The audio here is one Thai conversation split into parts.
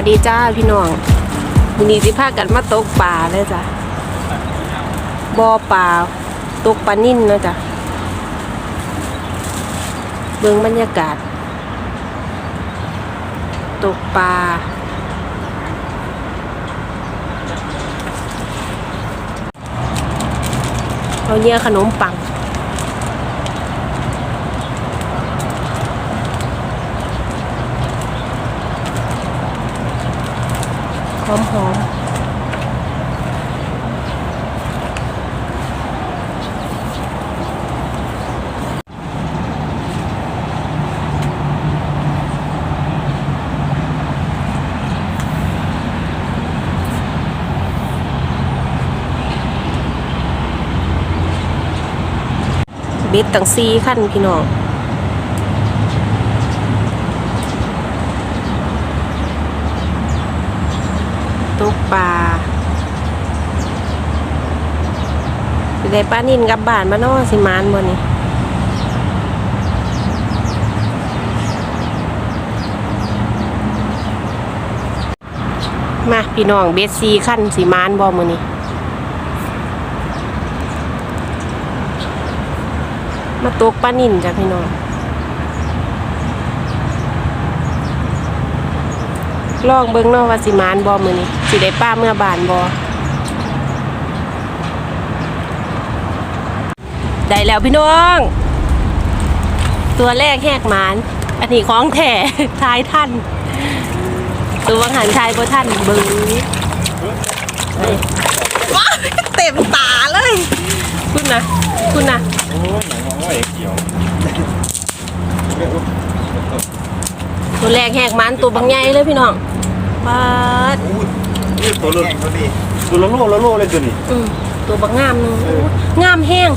วัสดีจ้าพี่น้องวันนี้สิพากันมาตกปลาเลยจ้ะบ่อปลาตกปลานิ่นนะจ้ะเบิ่งบรรยากาศ ตกปลาเอาเนี่ยขนมปัง หอมหอมเบ็ดตั้งซีขั้นพี่น้อง ปลาสิได้ปลานินกับบานมานาะสิมานบ่นี่มาพี่น้องเบสซีขั้นสิมานบ่มือนี้มาตกปลานินจ้ะพี่น้อง ลองเบิ่งนาะว่าสิมานบ่มื้อนี้สิได้ป้าเมื่อบานบ่ได้แล้วพี่น้อง ตัวแรกแหกหมาน อันนี้ของแท้ทายท่าน ตัววังหันชายบ่ท่านเบิ่งว้าเต็มตาเลย คุณนะคุณนะโอ้ยหนังว่าเอกเกี่ยว ตัวแรกแหกหมานตัวบางใหญ่เลยพี่น้องปาดนี่ตัวละตัวละโลละโลเลยตัวนี้อืมตัวบางงามหนึงงามแห้ง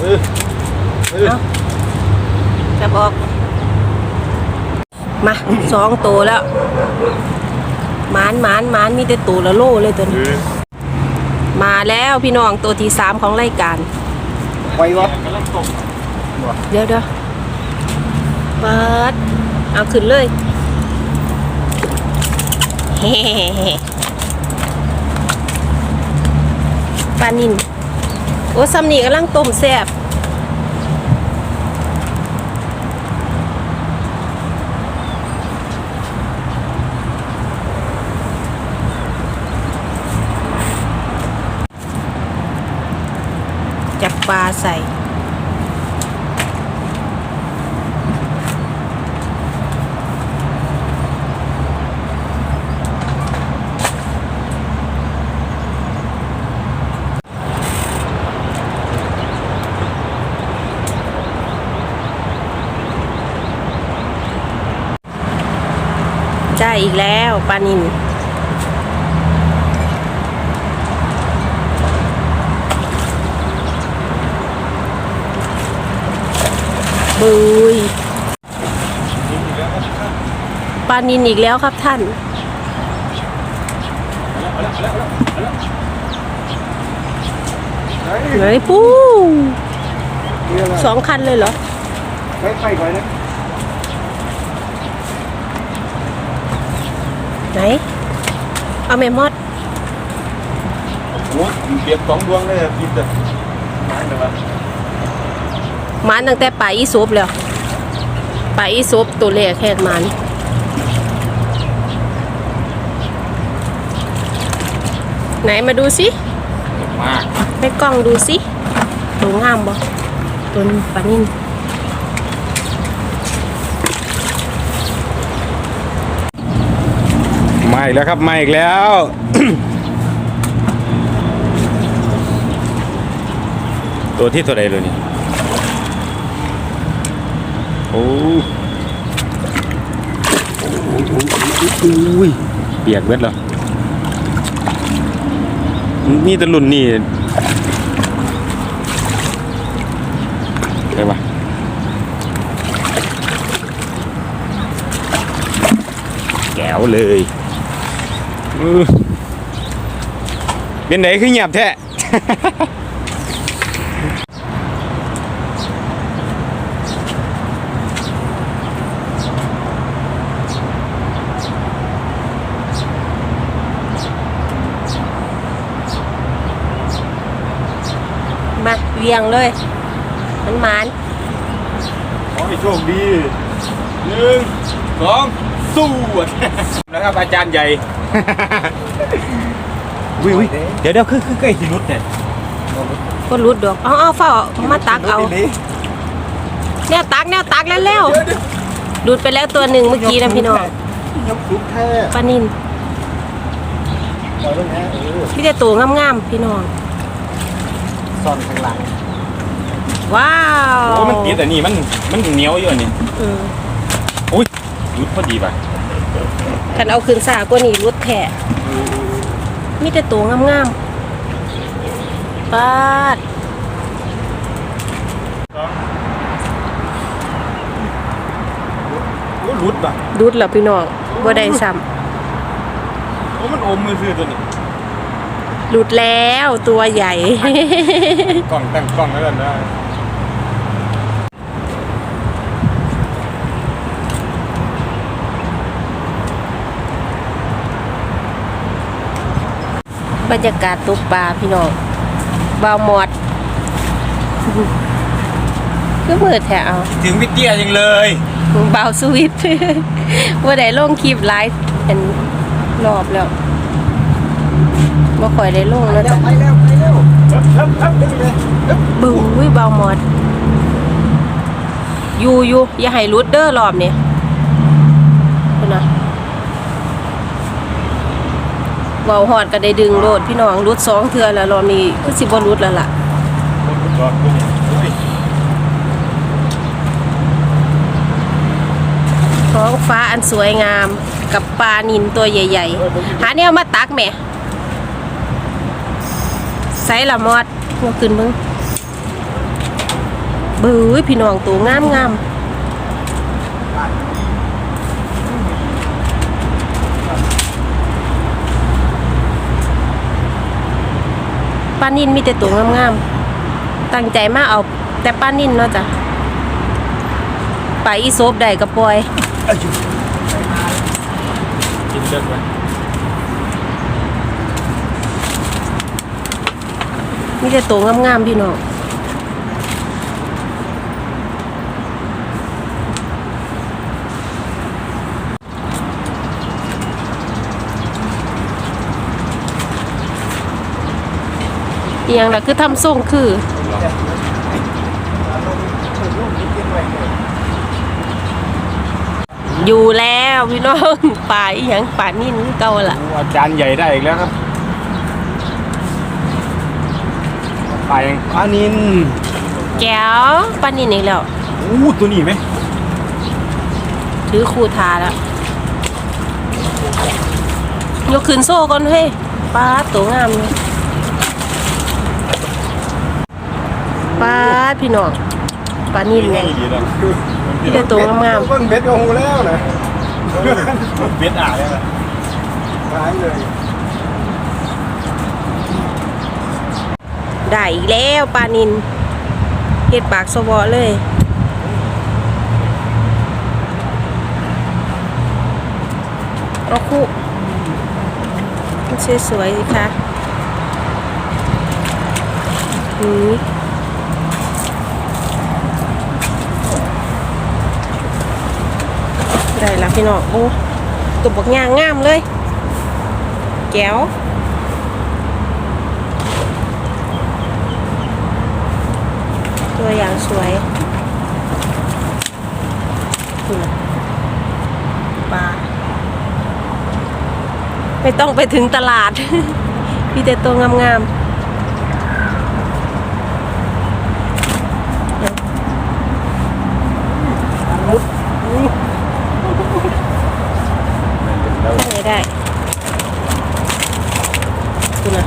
เออเออเอาจะบอก มาสองตัวแล้วหมานหมานหมานมีแต่ตัวละโลเลยตัวเอนี้อมาแล้วพี่น้องตัวที่สามของรายการไปวะเดี๋ยวเดี๋ยว ปิดเอาขึ้นเลยเฮ้ปลานินโอ้ซัมนี่กำลังต้มแซ่บจับปลาใส่ อีกแล้วปลานินบุยปลานินอีกแล้วครับท่านไหนปูสองคันเลยเหรอ ไปไปไปนะ ไหน เอาแมมอดโอ้เปียกสองดวงเลยกินแต่นั่นเลยวะมันตั้งแต่ป่าอีซบแล้วป่าอีซบตัวแรกแหกมันไหนมาดูสิมากไปกล้องดูสิตัวงามบ่ตัวนี้ปลานิ่น มาอีกแล้วครับ มาอีกแล้ว ตัวที่ตัวใดเลยนี่โอ้อุ้ยเปียกเวทแล้วนี่ตะลุ่นนี่ได้ปะแก้วเลย เป็นไหนคือหยาบแท้มาเวียงเลย มันมันขอให้โชคดีหนึ่งสองสู้นะครับอาจารย์ใหญ่ วิวเดี๋ยวเดี๋ยวคือคือใกล้สิรุดเนี่ยก็รุดดอกเอาเอาเฝ้ามาตักเอาแนวตักแนวตักแล้วแล้วดูดไปแล้วตัวหนึ่งเมื่อกี้นะพี่น้องยกลุกแท้ปลานินปล่อยลงแท้เออพี่แต่ตัวงามๆพี่น้องซ่อนข้างหลังว้าวโอ้มันติดแต่นี่มันมันเหนียวอยู่อันนี่อืมอุ้ยรุดพอดีป่ะ คันเอาคืนสากว่านี่รุดแท้มีแต่ตัวงามๆปาดโอ้รุดป่ะรุดแล้วพี่น้องบ่ได้ซ้โอ้มันอมมือซื้อตัวนี้ำรุดแล้วตัวใหญ่ กล่องแต่งกล่องแล้วกันนะ บรรยากาศตกปลาพี่น้องบาวหมอดก็มืดแถวถึงพี่เตี้ยยังเลยบาวสวิตว่าได้ลงคลิปไลฟ์เป็นรอบแล้วบ่ค่อยได้ลงแล้วจ้ะไปแล้วไปแล้วครับครับครับไปเลยบึ้งวิบาวหมอดอยู่อยู่อย่าให้รุดเด้อรอบนี้พุ่นนะ เบาหอดก็ได้ดึงโลดพี่น้องรุดสองเทือแล้วรอบนี้คือสิบรุดแล้วล่ะท้องฟ้าอันสวยงามกับปลานินตัวใหญ่ ๆ หาแนวมาตักแม่ใส่ละมอดยกขึ้นมึงบื้อพี่น้องตัวงามงาม ป้านินมีแต่ตัวงามๆ ตั้งใจมาเอาแต่ป้านินเนาะจ้ะไปอีโซบได้กระปอยกินเลิกไปมีแต่ตัวงามๆพี่น้อง เอียงล่ะคือทำส่งคือ อยู่แล้วพี่น้องป่าอีหยังป่านิ่นคือเก่าล่ะ อาจารย์ใหญ่ได้อีกแล้วครับไปปลานินแก้วป่านิ่นอีกแล้ว อู้ตัวนี้ไหมถือคูทาแล้ว ยกขึ้นโซ่ก่อนเฮ้ยปลาตัวงามเลย ปลาพี่น้องปลานิ่มไงดีแล้วมีแต่ตัวงามเพิ่งเบ็ดโอ้โหแล้วนะเบ็ดอ่าแล้วนะหายเลยๆได้อีกแล้วปลานินเห็ดปากสวอเลยเอาคู่มันสวยๆสิคะอืม ได้แล้วพี่น้องโอ้ตัวบักยางงามเลย แก้วตัวอย่างสวยปลาไม่ต้องไปถึงตลาดมีแต่ตัวงามๆได้ได้ดูนะ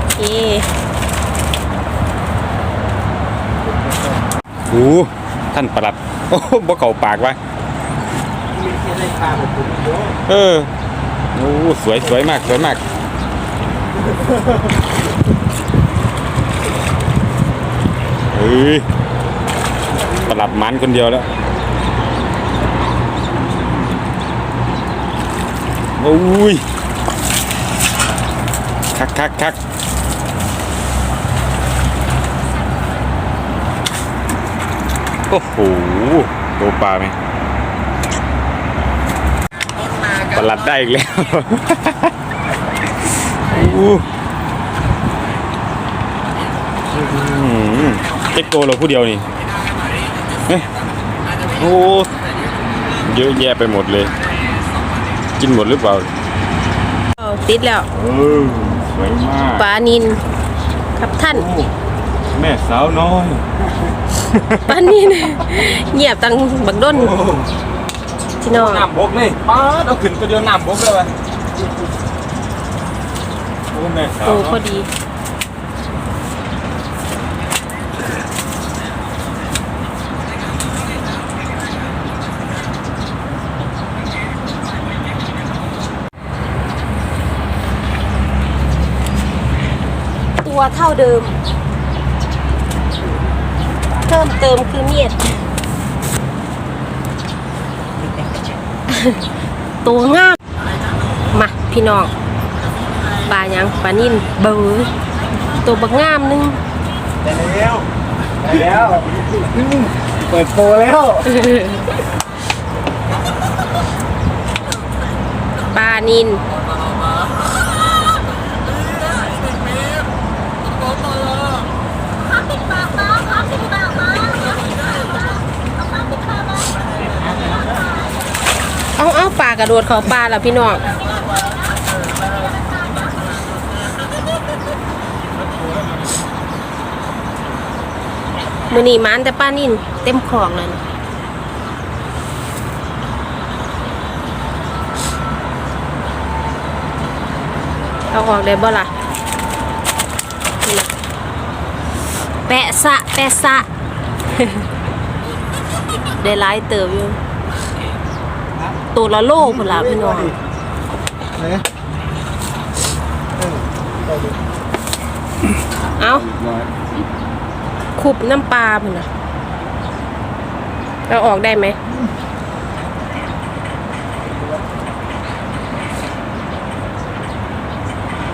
โอเค โอ้ท่านประหลัด โอ้บ่เข่าปากวะมีที่ไปเออโอ้สวยสวยมากสวยมากเฮ้ยประหลัดมันคนเดียวแล้วโอ้ยคักคักคัก โอ้โหโตปลาไหมปลัดได้อีกแล้วโอ้โหอื้อหือเจ๊กโตเราผู้เดียวนี่เฮ้ยโอ้เยอะแยะไปหมดเลย กินหมดหรือเปล่าเอาติดแล้วเออสวยมากปลานินครับท่านโอ้ แม่สาวน้อยปลานินเงียบตังบักด้นที่น้องน้ำบกเลยป้าเราขึ้นตัวเดียวน้ำบกเลยวะโอ้แม่สาวโตพอเนาะดีตัวเท่าเดิม เพิ่มเติมคือเมียดตัวงามมาพี่น้องปลายังปลานิ่นเบอร์ตัวบักงามหนึงได้แล้วได้แล้วอืมเปิดโปรแล้วปลานิน เอาเอาปลากระโดดเขาปลาแล้วพี่น้องมือนีมันแต่ป้านินเต็มของเลยเอาออกได้บ่ล่ะนี่นะแปะสะ แปะสะ ได้หลายเติมอยู่ ตัวละโลพุ่นละพี่น้องเนี่ยเอาคุบน้ำปลาพุ่นนะเราออกได้ไหม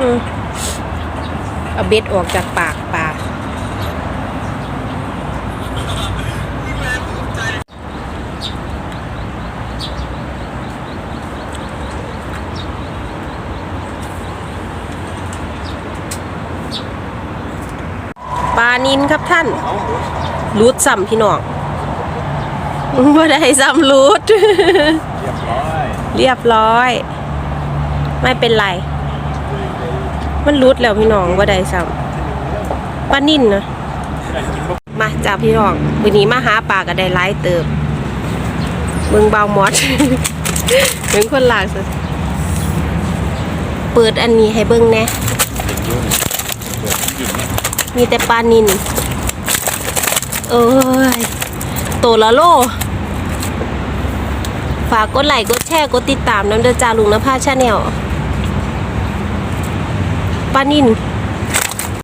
อืมเอาเบ็ดออกจากปากปลาปลา นินครับท่านรูดซ้ำพี่น้องว่าได้ซ้ำรูดเรียบร้อยเรียบร้อย ไม่เป็นไร มันรุดแล้วพี่น้องว่าได้ซ้ำป้านิ่นนะมาจ้าพี่น้องวันนี้มาหาปลาก็ได้ไล่เติบเมืองเบามอดเป็นคนหลากสุดเปิดอันนี้ให้เบิ้งแหน่ มีแต่ปลานินเอ้ยโตละโล ฝากกดไลค์กดแชร์กดติดตามน้ำเดือจาลุงนภาชาแนลปลานิน